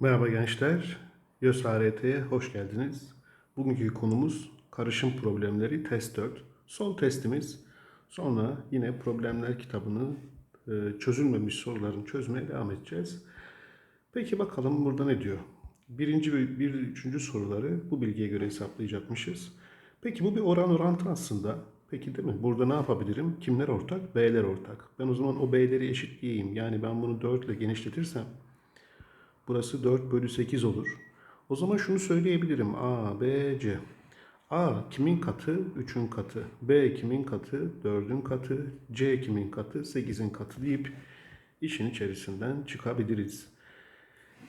Merhaba gençler. YÖSART'ye hoş geldiniz. Bugünkü konumuz karışım problemleri test 4. Son testimiz. Sonra yine problemler kitabını e, çözülmemiş soruların çözmeye devam edeceğiz. Peki bakalım burada ne diyor? Birinci ve bir üçüncü soruları bu bilgiye göre hesaplayacakmışız. Peki bu bir oran orantı aslında. Peki değil mi? Burada ne yapabilirim? Kimler ortak? B'ler ortak. Ben o zaman o B'leri eşitleyeyim. Yani ben bunu 4 ile genişletirsem Burası 4 bölü 8 olur. O zaman şunu söyleyebilirim. A, B, C. A kimin katı? 3'ün katı. B kimin katı? 4'ün katı. C kimin katı? 8'in katı deyip işin içerisinden çıkabiliriz.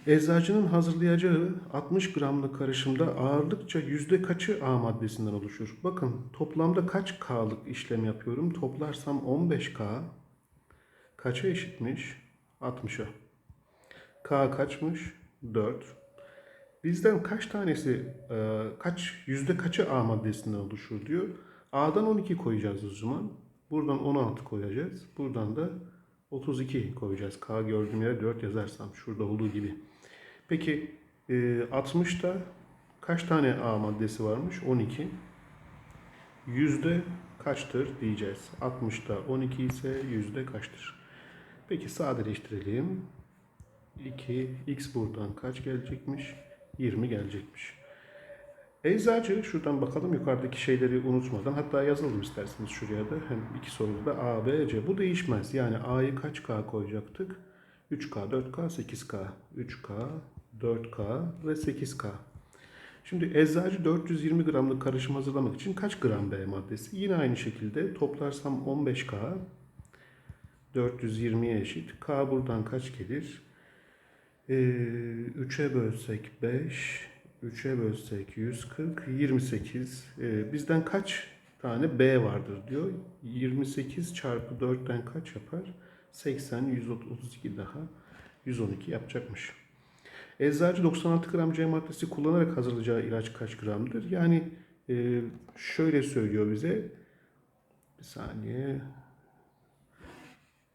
Eczacının hazırlayacağı 60 gramlık karışımda ağırlıkça yüzde kaçı A maddesinden oluşur? Bakın toplamda kaç K'lık işlem yapıyorum? Toplarsam 15K kaça eşitmiş? 60'a. K kaçmış? 4. Bizden kaç tanesi, e, kaç, yüzde kaçı A maddesinden oluşur diyor. A'dan 12 koyacağız o zaman. Buradan 16 koyacağız. Buradan da 32 koyacağız. K gördüğüm yere 4 yazarsam şurada olduğu gibi. Peki e, 60'ta kaç tane A maddesi varmış? 12. Yüzde kaçtır diyeceğiz. 60'ta 12 ise yüzde kaçtır? Peki sadeleştirelim. 2, x buradan kaç gelecekmiş? 20 gelecekmiş. Eczacı şuradan bakalım yukarıdaki şeyleri unutmadan hatta yazalım isterseniz şuraya da hem iki soruda da A, B, C. Bu değişmez. Yani A'yı kaç K koyacaktık? 3K, 4K, 8K. 3K, 4K ve 8K. Şimdi eczacı 420 gramlık karışım hazırlamak için kaç gram B maddesi? Yine aynı şekilde toplarsam 15K 420'ye eşit. K buradan kaç gelir? 3'e bölsek 5, 3'e bölsek 140, 28. Ee, bizden kaç tane B vardır diyor. 28 çarpı 4'ten kaç yapar? 80, 132 daha 112 yapacakmış. Eczacı 96 gram C maddesi kullanarak hazırlayacağı ilaç kaç gramdır? Yani e, şöyle söylüyor bize. Bir saniye.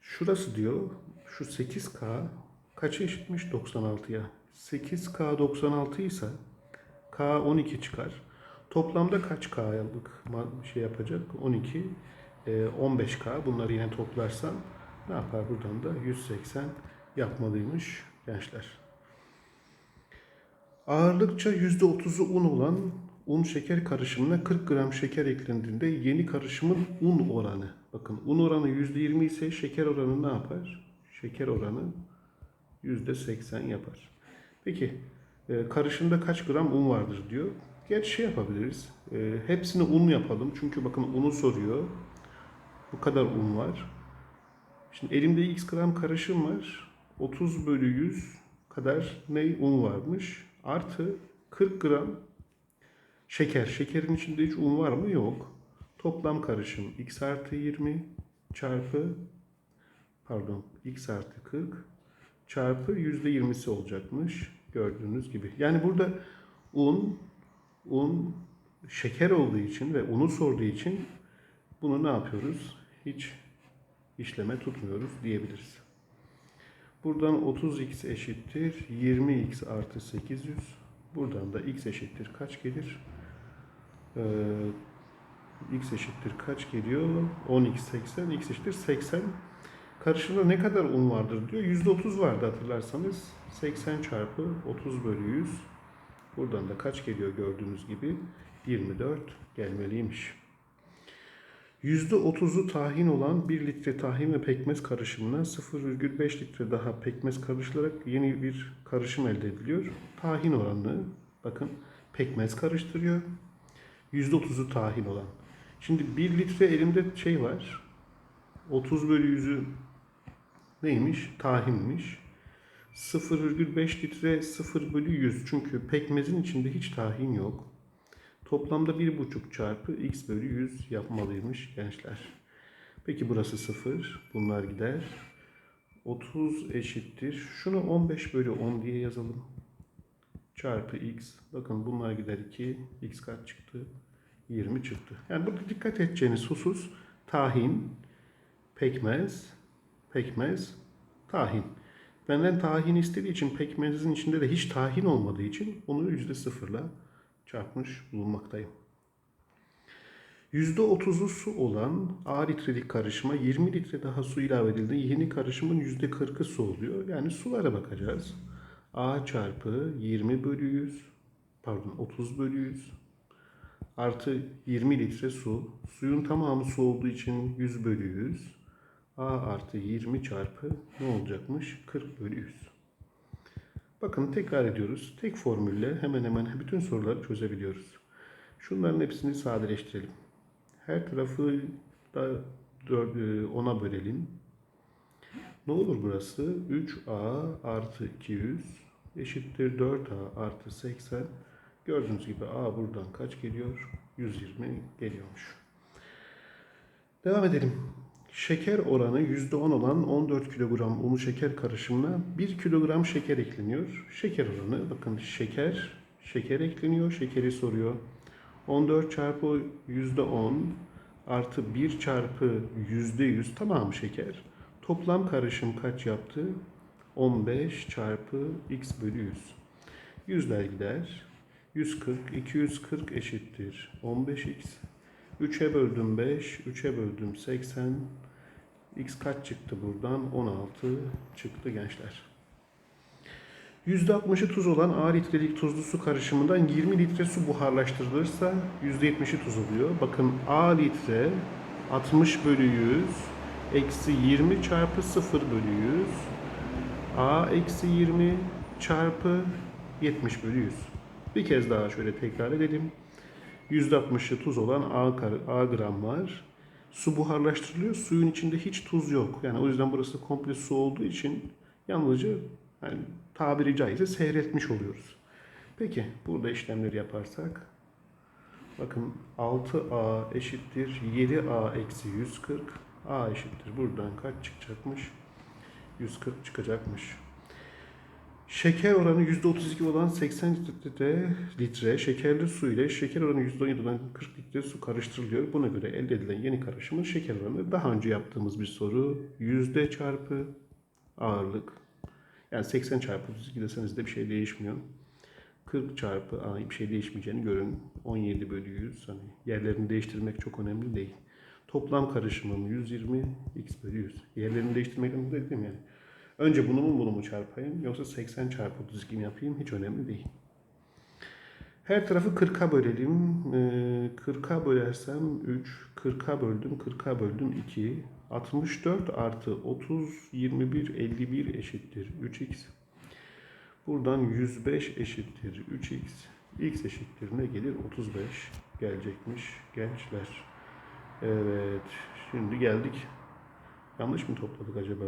Şurası diyor. Şu 8K kaça eşitmiş 96'ya? 8K 96 ise K 12 çıkar. Toplamda kaç K'lık şey yapacak? 12, e, 15K. Bunları yine toplarsam ne yapar buradan da 180 yapmalıymış gençler. Ağırlıkça %30'u un olan un şeker karışımına 40 gram şeker eklendiğinde yeni karışımın un oranı. Bakın un oranı %20 ise şeker oranı ne yapar? Şeker oranı %80 yapar. Peki e, karışımda kaç gram un vardır diyor. Gerçi şey yapabiliriz. E, hepsini un yapalım. Çünkü bakın unu soruyor. Bu kadar un var. Şimdi elimde x gram karışım var. 30 bölü 100 kadar ne un varmış. Artı 40 gram şeker. Şekerin içinde hiç un var mı? Yok. Toplam karışım x artı 20 çarpı pardon x artı 40 çarpı yüzde yirmisi olacakmış gördüğünüz gibi. Yani burada un, un şeker olduğu için ve unu sorduğu için bunu ne yapıyoruz? Hiç işleme tutmuyoruz diyebiliriz. Buradan 30x eşittir 20x artı 800. Buradan da x eşittir kaç gelir? Ee, x eşittir kaç geliyor? 10x 80, x eşittir 80. Karışımda ne kadar un vardır diyor. %30 vardı hatırlarsanız. 80 çarpı 30 bölü 100. Buradan da kaç geliyor gördüğünüz gibi? 24 gelmeliymiş. %30'u tahin olan 1 litre tahin ve pekmez karışımına 0,5 litre daha pekmez karışılarak yeni bir karışım elde ediliyor. Tahin oranını bakın pekmez karıştırıyor. %30'u tahin olan. Şimdi 1 litre elimde şey var. 30 bölü 100'ü neymiş? Tahinmiş. 0,5 litre 0 bölü 100. Çünkü pekmezin içinde hiç tahin yok. Toplamda 1,5 çarpı x bölü 100 yapmalıymış gençler. Peki burası 0. Bunlar gider. 30 eşittir. Şunu 15 bölü 10 diye yazalım. Çarpı x. Bakın bunlar gider 2. x kaç çıktı? 20 çıktı. Yani burada dikkat edeceğiniz husus tahin, pekmez, pekmez, tahin. Benden tahin istediği için pekmezin içinde de hiç tahin olmadığı için onu yüzde sıfırla çarpmış bulunmaktayım. %30'u su olan A litrelik karışıma 20 litre daha su ilave edildi. Yeni karışımın %40'ı su oluyor. Yani sulara bakacağız. A çarpı 20 bölü 100 pardon 30 bölü 100 artı 20 litre su. Suyun tamamı su olduğu için 100 bölü 100. A artı 20 çarpı ne olacakmış? 40 bölü 100. Bakın tekrar ediyoruz. Tek formülle hemen hemen bütün soruları çözebiliyoruz. Şunların hepsini sadeleştirelim. Her tarafı da 10'a bölelim. Ne olur burası? 3a artı 200 eşittir 4a artı 80. Gördüğünüz gibi a buradan kaç geliyor? 120 geliyormuş. Devam edelim. Şeker oranı %10 olan 14 kilogram unu şeker karışımına 1 kilogram şeker ekleniyor. Şeker oranı bakın şeker, şeker ekleniyor. Şekeri soruyor. 14 çarpı %10 artı 1 çarpı %100 tamamı şeker. Toplam karışım kaç yaptı? 15 çarpı x bölü 100. Yüzler gider. 140, 240 eşittir 15x. 3'e böldüm 5, 3'e böldüm 80. X kaç çıktı buradan? 16 çıktı gençler. %60'ı tuz olan A litrelik tuzlu su karışımından 20 litre su buharlaştırılırsa %70'i tuz oluyor. Bakın A litre 60 bölü 100 eksi 20 çarpı 0 bölü 100 A eksi 20 çarpı 70 bölü 100. Bir kez daha şöyle tekrar edelim. %60'ı tuz olan A, A gram var. Su buharlaştırılıyor. Suyun içinde hiç tuz yok. Yani o yüzden burası komple su olduğu için yalnızca yani tabiri caizse seyretmiş oluyoruz. Peki burada işlemleri yaparsak bakın 6A eşittir 7A eksi 140 A eşittir buradan kaç çıkacakmış? 140 çıkacakmış. Şeker oranı %32 olan 80 litre, litre şekerli su ile şeker oranı %17 olan 40 litre su karıştırılıyor. Buna göre elde edilen yeni karışımın şeker oranı daha önce yaptığımız bir soru. Yüzde çarpı ağırlık. Yani 80 çarpı 32 deseniz de bir şey değişmiyor. 40 çarpı A bir şey değişmeyeceğini görün. 17 bölü 100. Hani yerlerini değiştirmek çok önemli değil. Toplam karışımım 120 x bölü 100. Yerlerini değiştirmek önemli değil mi yani? Önce bunu mu bunu mu çarpayım yoksa 80 çarpı 32 mi yapayım hiç önemli değil. Her tarafı 40'a bölelim. Ee, 40'a bölersem 3, 40'a böldüm, 40'a böldüm 2. 64 artı 30, 21, 51 eşittir 3x. Buradan 105 eşittir 3x. x eşittir ne gelir? 35 gelecekmiş gençler. Evet, şimdi geldik. Yanlış mı topladık acaba?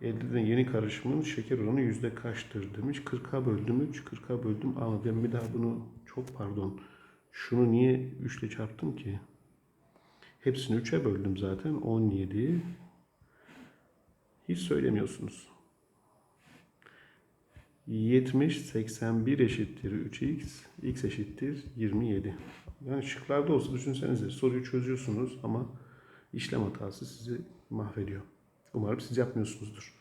Elde edilen yeni karışımın şeker oranı yüzde kaçtır demiş. 40'a böldüm 3, 40'a böldüm. Ama ben bir daha bunu çok pardon. Şunu niye 3 ile çarptım ki? Hepsini 3'e böldüm zaten. 17. Hiç söylemiyorsunuz. 70, 81 eşittir 3x. x eşittir 27. Yani şıklarda olsa düşünsenize soruyu çözüyorsunuz ama işlem hatası sizi mahvediyor. Umarım siz yapmıyorsunuzdur.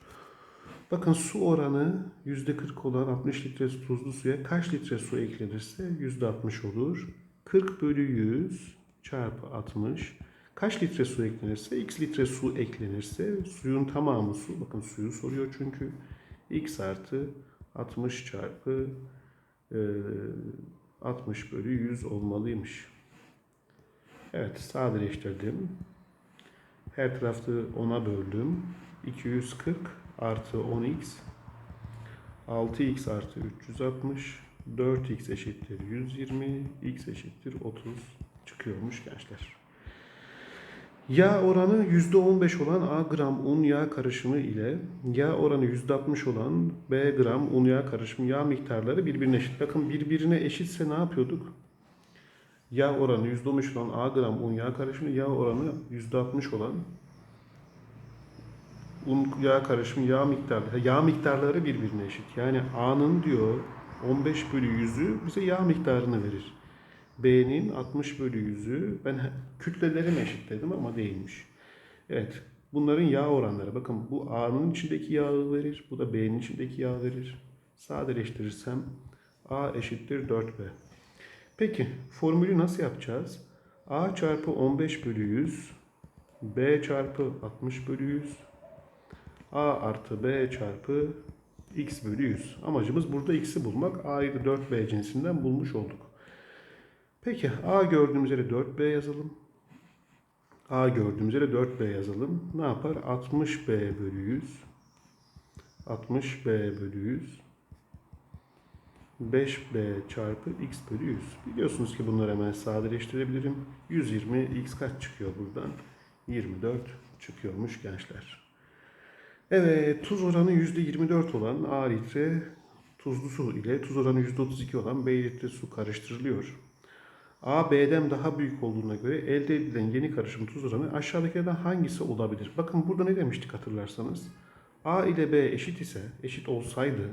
Bakın su oranı %40 olan 60 litre tuzlu suya kaç litre su eklenirse %60 olur. 40 bölü 100 çarpı 60. Kaç litre su eklenirse x litre su eklenirse suyun tamamı su. Bakın suyu soruyor çünkü. x artı 60 çarpı e, 60 bölü 100 olmalıymış. Evet sadeleştirdim. Her tarafı 10'a böldüm. 240 artı 10x 6x artı 360 4x eşittir 120 x eşittir 30 çıkıyormuş gençler. Yağ oranı %15 olan A gram un yağ karışımı ile yağ oranı %60 olan B gram un yağ karışımı yağ miktarları birbirine eşit. Bakın birbirine eşitse ne yapıyorduk? Yağ oranı %15 olan A gram un yağ karışımı, yağ oranı %60 olan un yağ karışımı, yağ miktarları, yağ miktarları birbirine eşit. Yani A'nın diyor 15 bölü 100'ü bize yağ miktarını verir. B'nin 60 bölü 100'ü ben kütlelerimi eşitledim ama değilmiş. Evet Bunların yağ oranları. Bakın bu A'nın içindeki yağı verir. Bu da B'nin içindeki yağı verir. Sadeleştirirsem A eşittir 4B. Peki formülü nasıl yapacağız? A çarpı 15 bölü 100 B çarpı 60 bölü 100 A artı B çarpı X bölü 100. Amacımız burada X'i bulmak. A'yı da 4B cinsinden bulmuş olduk. Peki A gördüğümüz yere 4B yazalım. A gördüğümüz yere 4B yazalım. Ne yapar? 60B bölü 100. 60B bölü 100. 5B çarpı X bölü 100. Biliyorsunuz ki bunları hemen sadeleştirebilirim. 120 X kaç çıkıyor buradan? 24 çıkıyormuş gençler. Evet, tuz oranı %24 olan A litre tuzlu su ile tuz oranı %32 olan B litre su karıştırılıyor. A, B'den daha büyük olduğuna göre elde edilen yeni karışım tuz oranı aşağıdakilerden hangisi olabilir? Bakın burada ne demiştik hatırlarsanız? A ile B eşit ise, eşit olsaydı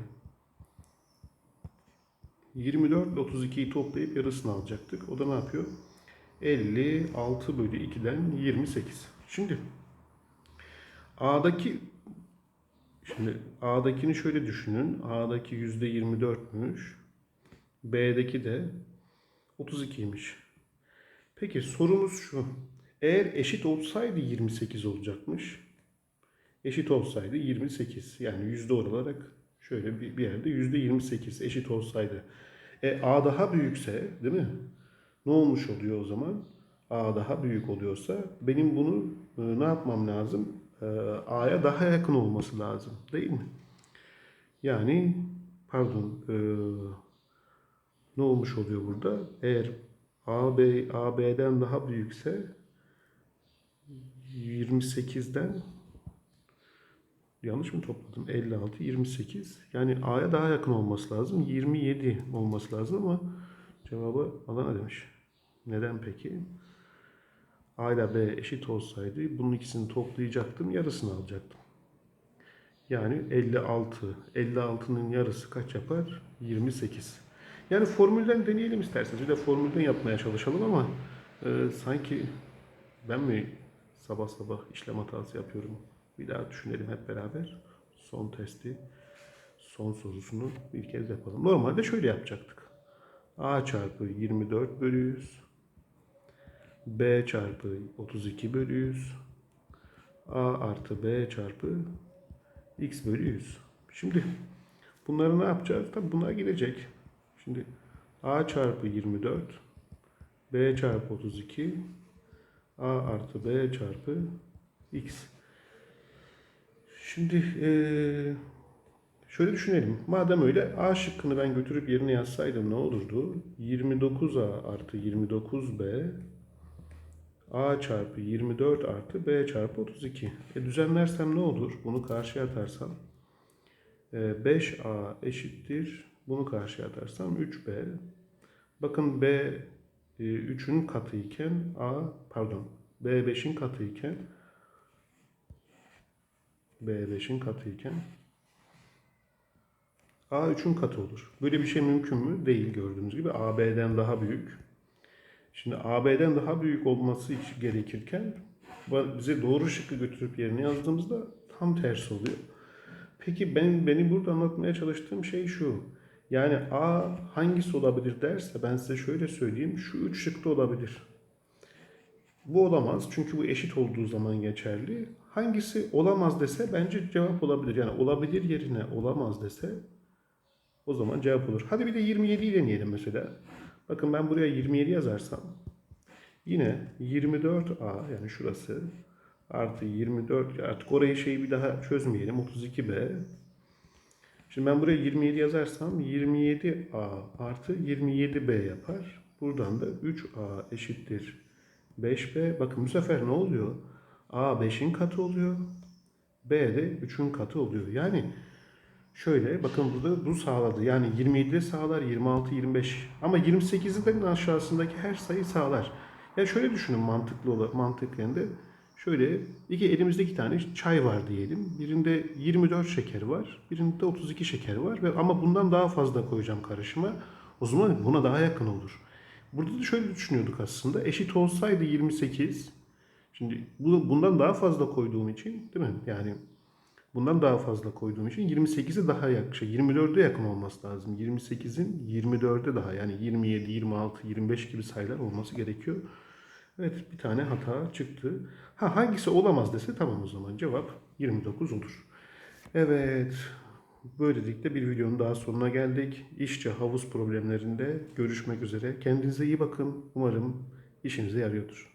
24 ile 32'yi toplayıp yarısını alacaktık. O da ne yapıyor? 56 bölü 2'den 28. Şimdi A'daki şimdi A'dakini şöyle düşünün. A'daki %24'müş. B'deki de 32'ymiş. Peki sorumuz şu. Eğer eşit olsaydı 28 olacakmış. Eşit olsaydı 28. Yani yüzde olarak şöyle bir, bir yerde yüzde 28 eşit olsaydı. E, A daha büyükse değil mi? Ne olmuş oluyor o zaman? A daha büyük oluyorsa benim bunu e, ne yapmam lazım? E, A'ya daha yakın olması lazım değil mi? Yani pardon e, ne olmuş oluyor burada? Eğer AB AB'den daha büyükse 28'den yanlış mı topladım? 56 28. Yani A'ya daha yakın olması lazım. 27 olması lazım ama cevabı Adana demiş. Neden peki? A ile B eşit olsaydı bunun ikisini toplayacaktım, yarısını alacaktım. Yani 56. 56'nın yarısı kaç yapar? 28. Yani formülden deneyelim isterseniz. Bir de formülden yapmaya çalışalım ama e, sanki ben mi sabah sabah işlem hatası yapıyorum? Bir daha düşünelim hep beraber. Son testi, son sorusunu bir kez yapalım. Normalde şöyle yapacaktık. A çarpı 24 bölü 100. B çarpı 32 bölü 100. A artı B çarpı X bölü 100. Şimdi bunları ne yapacağız? Tabi bunlar gelecek. Şimdi A çarpı 24 B çarpı 32 A artı B çarpı X. Şimdi eee, şöyle düşünelim. Madem öyle A şıkkını ben götürüp yerine yazsaydım ne olurdu? 29A artı 29B A çarpı 24 artı B çarpı 32. E düzenlersem ne olur? Bunu karşıya atarsam e, 5A eşittir. Bunu karşıya atarsam 3B. Bakın B e, 3'ün katı iken A pardon B 5'in katı iken B 5'in katı iken A 3'ün katı olur. Böyle bir şey mümkün mü? Değil gördüğünüz gibi. A B'den daha büyük. Şimdi AB'den daha büyük olması için gerekirken bize doğru şıkkı götürüp yerine yazdığımızda tam tersi oluyor. Peki ben benim burada anlatmaya çalıştığım şey şu. Yani A hangisi olabilir derse ben size şöyle söyleyeyim. Şu üç şıkta olabilir. Bu olamaz çünkü bu eşit olduğu zaman geçerli. Hangisi olamaz dese bence cevap olabilir. Yani olabilir yerine olamaz dese o zaman cevap olur. Hadi bir de 27'yi deneyelim mesela. Bakın ben buraya 27 yazarsam yine 24A yani şurası artı 24 artık orayı şeyi bir daha çözmeyelim 32B. Şimdi ben buraya 27 yazarsam 27A artı 27B yapar. Buradan da 3A eşittir 5B. Bakın bu sefer ne oluyor? A 5'in katı oluyor. B de 3'ün katı oluyor. Yani Şöyle bakın burada bu sağladı. Yani 27'de sağlar, 26, 25 ama 28'in aşağısındaki her sayı sağlar. Ya şöyle düşünün mantıklı olarak mantıklı de şöyle iki elimizde iki tane çay var diyelim. Birinde 24 şeker var, birinde 32 şeker var ve ama bundan daha fazla koyacağım karışıma. O zaman buna daha yakın olur. Burada da şöyle düşünüyorduk aslında. Eşit olsaydı 28 Şimdi bu, bundan daha fazla koyduğum için değil mi? Yani bundan daha fazla koyduğum için 28'e daha yakın, şey 24'e yakın olması lazım. 28'in 24'e daha yani 27, 26, 25 gibi sayılar olması gerekiyor. Evet bir tane hata çıktı. Ha hangisi olamaz dese tamam o zaman cevap 29 olur. Evet böylelikle bir videonun daha sonuna geldik. İşçi havuz problemlerinde görüşmek üzere. Kendinize iyi bakın. Umarım işinize yarıyordur.